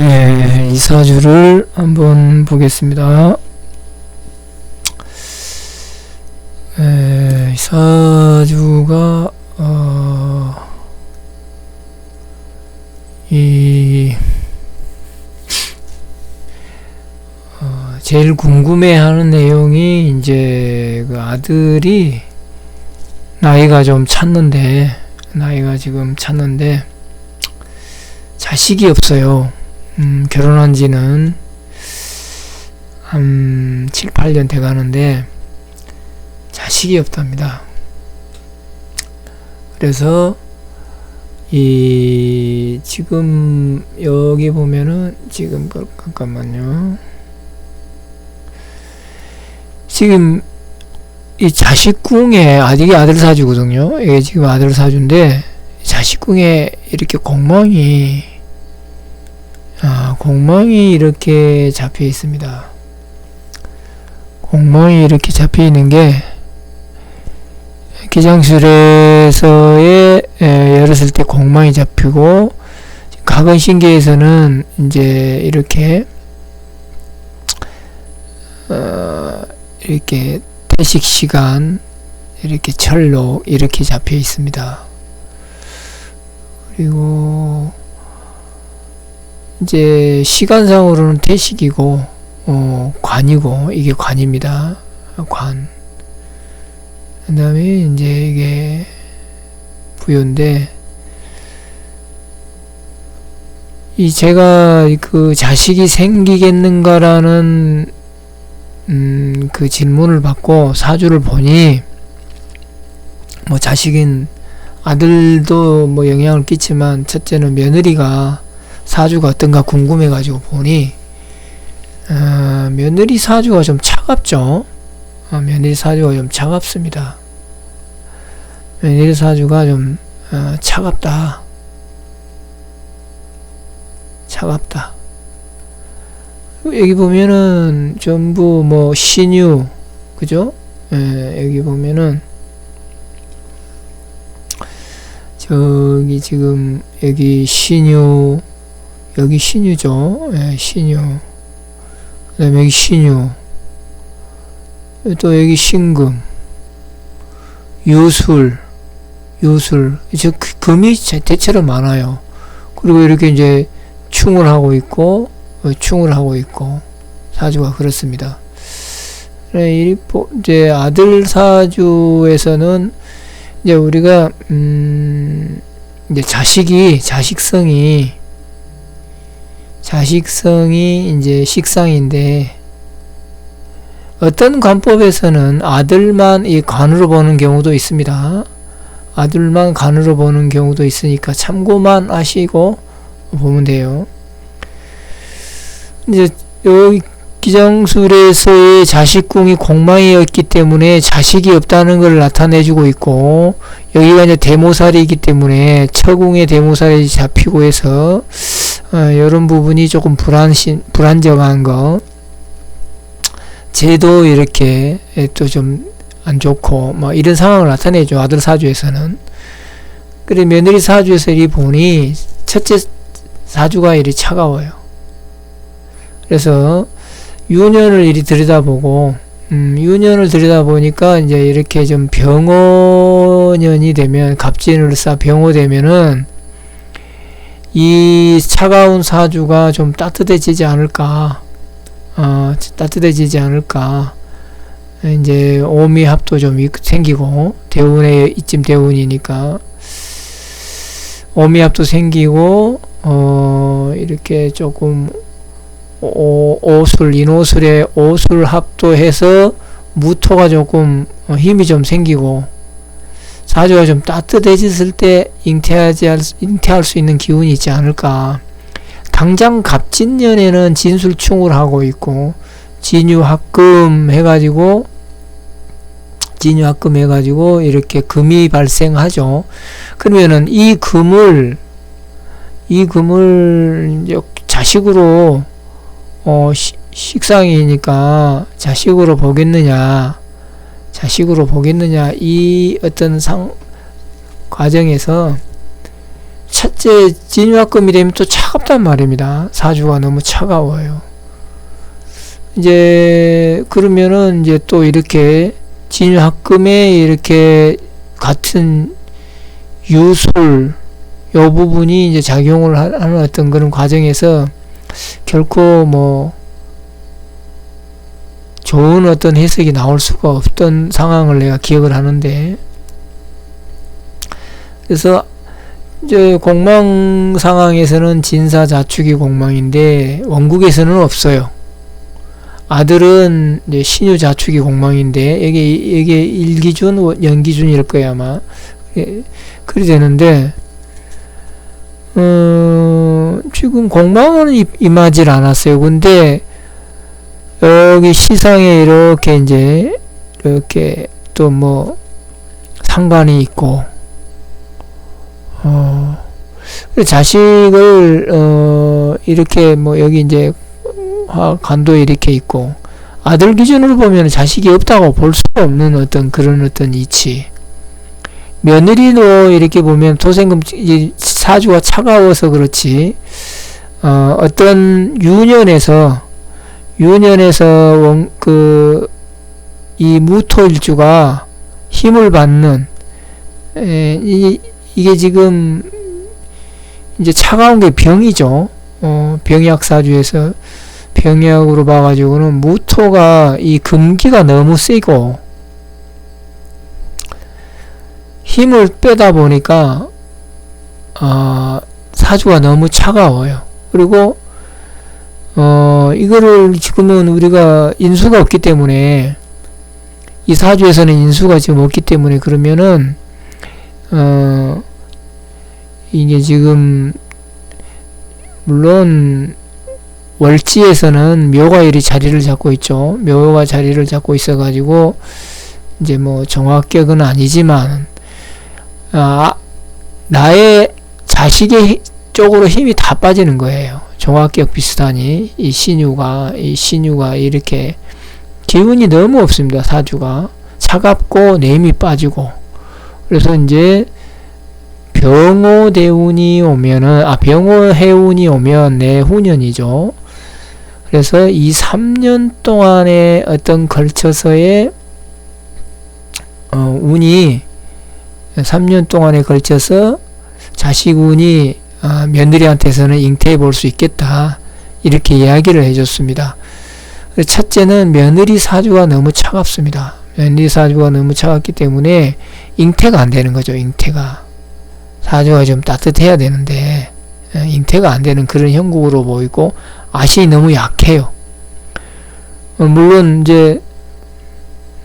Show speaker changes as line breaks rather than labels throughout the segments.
예, 이사주를 한번 보겠습니다. 예, 이사주가 어, 이 어, 제일 궁금해하는 내용이 이제 그 아들이 나이가 좀 찼는데 나이가 지금 찼는데 자식이 없어요. 음, 결혼한 지는 한 7, 8년 돼 가는데 자식이 없답니다. 그래서 이 지금 여기 보면은 지금 그- 잠깐만요. 지금 이 자식궁에 아들이 아들 사주거든요. 이게 지금 아들 사주인데 자식궁에 이렇게 공망이 아, 공망이 이렇게 잡혀 있습니다. 공망이 이렇게 잡혀 있는 게 기장술에서의 에, 열었을 때 공망이 잡히고 가근신계에서는 이제 이렇게 어, 이렇게 태식 시간 이렇게 철록 이렇게 잡혀 있습니다. 그리고 이제 시간상으로는 태식이고 어, 관이고 이게 관입니다. 관. 그다음에 이제 이게 부여인데 이 제가 그 자식이 생기겠는가라는 음, 그 질문을 받고 사주를 보니 뭐 자식인 아들도 뭐 영향을 끼치만 첫째는 며느리가 사주가 어떤가 궁금해가지고 보니 어, 며느리 사주가 좀 차갑죠. 어, 며느리 사주가 좀 차갑습니다. 며느리 사주가 좀 어, 차갑다. 차갑다. 여기 보면은 전부 뭐 신유 그죠? 예, 여기 보면은 저기 지금 여기 신유 여기 신유죠. 예, 신유. 그 다음에 여기 신유. 또 여기 신금. 유술. 유술. 저 그- 금이 제- 대체로 많아요. 그리고 이렇게 이제 충을 하고 있고 어, 충을 하고 있고 사주가 그렇습니다. 네, 이제 아들 사주에서는 이제 우리가 음 이제 자식이 자식성이 자식성이 이제 식상인데 어떤 관법에서는 아들만 이 관으로 보는 경우도 있습니다. 아들만 관으로 보는 경우도 있으니까 참고만 하시고 보면 돼요. 이제 여기 기장술에서의 자식궁이 공망이었기 때문에 자식이 없다는 걸 나타내주고 있고 여기가 이제 대모살이기 때문에 처궁의 대모살이 잡히고 해서 어, 이런 부분이 조금 불안신 불안정한 거. 제도 이렇게 또 좀 안 좋고 뭐 이런 상황을 나타내죠 아들 사주에서는. 그래 며느리 사주에서 이 보니 첫째 사주가 이리 차가워요. 그래서 유년을 이리 들여다보고 음, 유년을 들여다보니까 이제 이렇게 좀 병호년이 되면 갑진을 쌓 병호 되면은 이 차가운 사주가 좀 따뜻해지지 않을까 어, 따뜻해지지 않을까. 이제 오미합도 좀 있- 생기고 대운에 이쯤 대운이니까. 오미합도 생기고 어 이렇게 조금 오, 오술 인오술에 오술 합도 해서 무토가 조금 어, 힘이 좀 생기고 사주가 좀 따뜻해졌을 때 잉태하지 할 수- 잉태할 수 있는 기운이 있지 않을까. 당장 갑진년에는 진술충을 하고 있고 진유합금 해가지고 진유합금 해가지고 이렇게 금이 발생하죠. 그러면은 이 금을 이 금을 자식으로 어 시- 식상이니까 자식으로 보겠느냐 자식으로 보겠느냐 이 어떤 상 과정에서 첫째 진유합금이 되면 또 차갑단 말입니다. 사주가 너무 차가워요. 이제 그러면은 이제 또 이렇게 진유합금에 이렇게 같은 유술 요 부분이 이제 작용을 하- 하는 어떤 그런 과정에서 결코 뭐 좋은 어떤 해석이 나올 수가 없던 상황을 내가 기억을 하는데 그래서 이제 공망 상황에서는 진사 자축이 공망인데 원국에서는 없어요. 아들은 이제 신유 자축이 공망인데 이게 이게 일기준 연기준일 거야 아마 예, 그리 되는데 어, 지금 공망은 임- 임하질 않았어요. 근데 여기 시상에 이렇게 이제 이렇게 또 뭐 상관이 있고 어 자식을 어 이렇게 뭐 여기 이제 화 간도에 이렇게 있고 아들 기준으로 보면 자식이 없다고 볼 수가 없는 어떤 그런 어떤 이치. 며느리도 이렇게 보면 토생금 이 사주가 차가워서 그렇지 어 어떤 유년에서 유년에서 원, 그, 이 무토일주가 힘을 받는, 에, 이, 이게 지금, 이제 차가운 게 병이죠. 어, 병약사주에서 병약으로 봐가지고는 무토가 이 금기가 너무 세고, 힘을 빼다 보니까, 어, 사주가 너무 차가워요. 그리고, 어, 이거를 지금은 우리가 인수가 없기 때문에, 이 사주에서는 인수가 지금 없기 때문에 그러면은, 어, 이게 지금, 물론, 월지에서는 묘가일이 자리를 잡고 있죠. 묘가 자리를 잡고 있어 가지고, 이제 뭐 정확격은 아니지만, 아, 나의 자식의 히- 쪽으로 힘이 다 빠지는 거예요. 종합격 비슷하니 이 신유가 이 신유가 이렇게 기운이 너무 없습니다. 사주가 차갑고 내힘이 빠지고 그래서 이제 병호 대운이 오면은 아 병호 해운이 오면 내후년이죠. 그래서 이 3년 동안에 어떤 걸쳐서의 어, 운이 3년 동안에 걸쳐서 자식 운이 아, 며느리한테서는 잉태해 볼 수 있겠다. 이렇게 이야기를 해줬습니다. 첫째는 며느리 사주가 너무 차갑습니다. 며느리 사주가 너무 차갑기 때문에 잉태가 안 되는 거죠. 잉태가. 사주가 좀 따뜻해야 되는데 에, 잉태가 안 되는 그런 형국으로 보이고 아신이 너무 약해요. 어, 물론 이제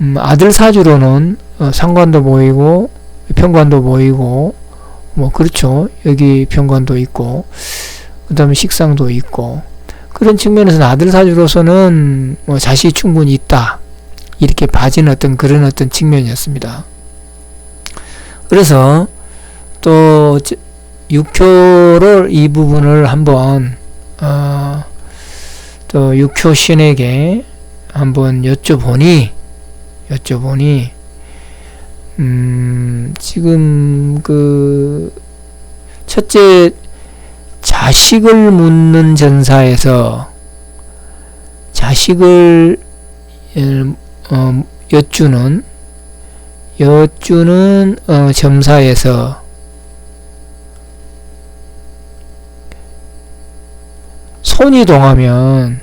음, 아들 사주로는 어, 상관도 보이고 편관도 보이고 뭐 그렇죠. 여기 병관도 있고 그 다음에 식상도 있고 그런 측면에서는 아들 사주로서는 뭐 자식이 충분히 있다 이렇게 봐진 어떤 그런 어떤 측면이었습니다. 그래서 또 저- 육효를 이 부분을 한번 어, 또 육효 신에게 한번 여쭤보니 여쭤보니 음, 지금 그 첫째 자식을 묻는 전사에서 자식을 음, 어, 여쭈는 여쭈는 어, 점사에서 손이 동하면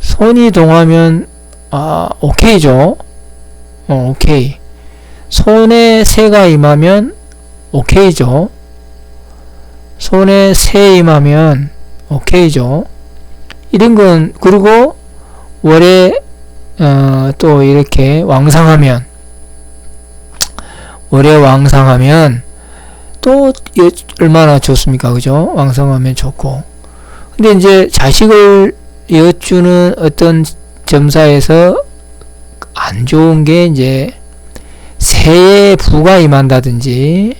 손이 동하면 아 오케이죠. 어, 오케이. 손에 새가 임하면 오케이죠. 손에 새 임하면 오케이죠. 이런 건 그리고 월에 어, 또 이렇게 왕상하면 월에 왕상하면 또 예- 얼마나 좋습니까, 그죠? 왕상하면 좋고. 근데 이제 자식을 여쭈는 어떤 점사에서 안 좋은 게 이제 새에 부가 임한다든지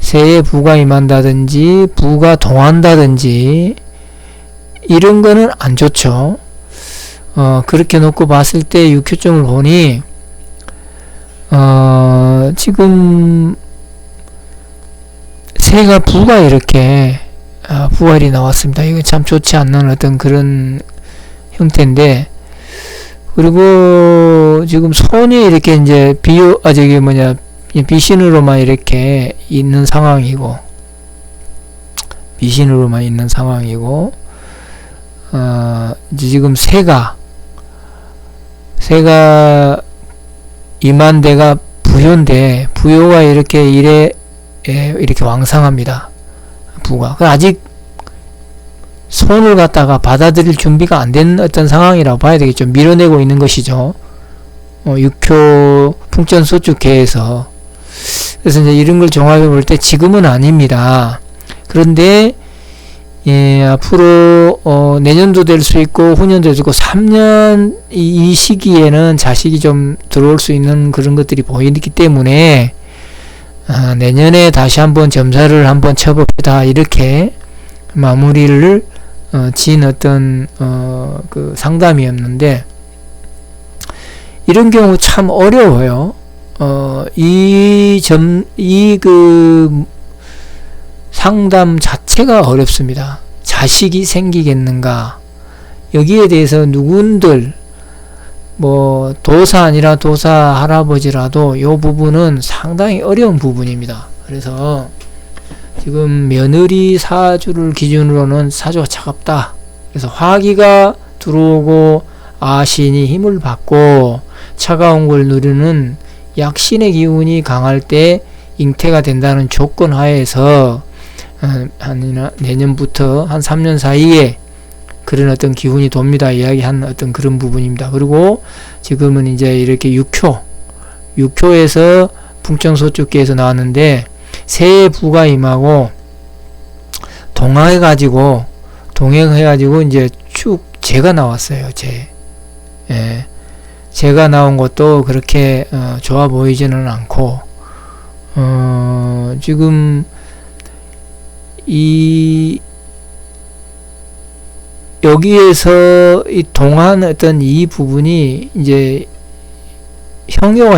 새에 부가 임한다든지 부가 동한다든지 이런 거는 안 좋죠. 어, 그렇게 놓고 봤을 때 육효점을 보니 어, 지금 새가 부가 이렇게 아, 부활이 나왔습니다. 이거 참 좋지 않는 어떤 그런 형태인데 그리고 지금 손이 이렇게 이제 비유 아 저기 뭐냐 비신으로만 이렇게 있는 상황이고 비신으로만 있는 상황이고 어 지금 새가 새가 임한 데가 부여인데 부여가 이렇게 이래 예, 이렇게 왕상합니다. 부가 그 아직 손을 갖다가 받아들일 준비가 안 된 어떤 상황이라고 봐야 되겠죠. 밀어내고 있는 것이죠. 어, 육효 풍전 소축계에서 그래서 이제 이런 걸 종합해 볼 때 지금은 아닙니다. 그런데 예, 앞으로 어, 내년도 될 수 있고 후년도 되고 3년 이, 이 시기에는 자식이 좀 들어올 수 있는 그런 것들이 보이기 때문에 아, 내년에 다시 한번 점사를 한번 쳐봅시다 이렇게 마무리를 어, 지은 어떤 어, 그 상담이었는데 이런 경우 참 어려워요. 어, 이 점, 이 그 상담 자체가 어렵습니다. 자식이 생기겠는가? 여기에 대해서 누군들, 뭐, 도사 아니라 도사 할아버지라도 이 부분은 상당히 어려운 부분입니다. 그래서 지금 며느리 사주를 기준으로는 사주가 차갑다. 그래서 화기가 들어오고 아신이 힘을 받고 차가운 걸 누르는 약신의 기운이 강할 때 잉태가 된다는 조건 하에서 한 내년부터 한 3년 사이에 그런 어떤 기운이 돕니다. 이야기한 어떤 그런 부분입니다. 그리고 지금은 이제 이렇게 6효, 6효에서 풍청소축기에서 나왔는데 새해 부가 임하고 동화해 가지고 동행해 가지고 이제 쭉 제가 나왔어요. 제. 예. 제가 나온 것도 그렇게 어, 좋아 보이지는 않고 어, 지금 이 여기에서 이 동안 어떤 이 부분이 이제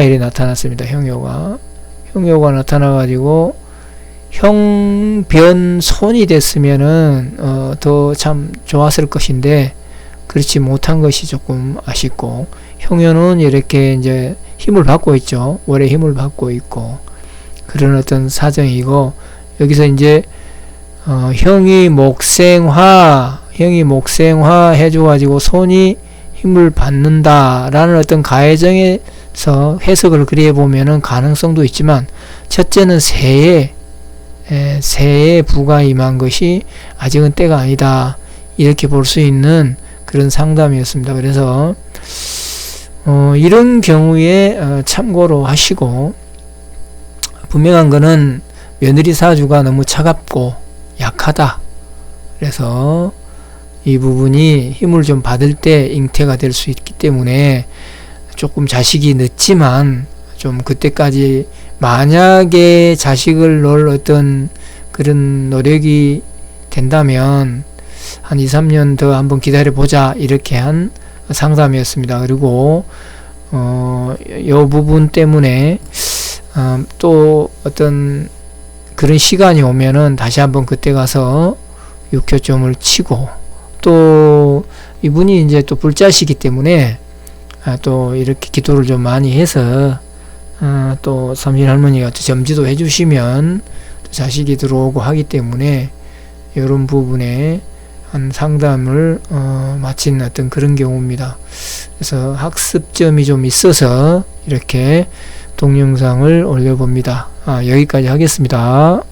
이래 나타났습니다. 형요가 형요가 나타나 가지고 형변 손이 됐으면은 어, 더 참 좋았을 것인데 그렇지 못한 것이 조금 아쉽고 형요는 이렇게 이제 힘을 받고 있죠. 월에 힘을 받고 있고 그런 어떤 사정이고 여기서 이제 어, 형이 목생화 형이 목생화 해줘가지고 손이 힘을 받는다라는 어떤 가해정에서 해석을 그리해 보면은 가능성도 있지만 첫째는 새해 에, 새해 부가 임한 것이 아직은 때가 아니다 이렇게 볼 수 있는 그런 상담이었습니다. 그래서 어, 이런 경우에 어, 참고로 하시고 분명한 거는 며느리 사주가 너무 차갑고 약하다. 그래서 이 부분이 힘을 좀 받을 때 잉태가 될 수 있기 때문에 조금 자식이 늦지만 좀 그때까지 만약에 자식을 놓을 어떤 그런 노력이 된다면 한 2, 3년 더 한번 기다려 보자 이렇게 한 상담이었습니다. 그리고 어, 요 부분 때문에 어, 또 어떤 그런 시간이 오면은 다시 한번 그때 가서 육효점을 치고 또 이분이 이제 또 불자시기 때문에 아, 또 이렇게 기도를 좀 많이 해서 아, 또 삼신 할머니가 또 점지도 해주시면 또 자식이 들어오고 하기 때문에 이런 부분에 한 상담을 어, 마친 어떤 그런 경우입니다. 그래서 학습점이 좀 있어서 이렇게 동영상을 올려봅니다. 아, 여기까지 하겠습니다.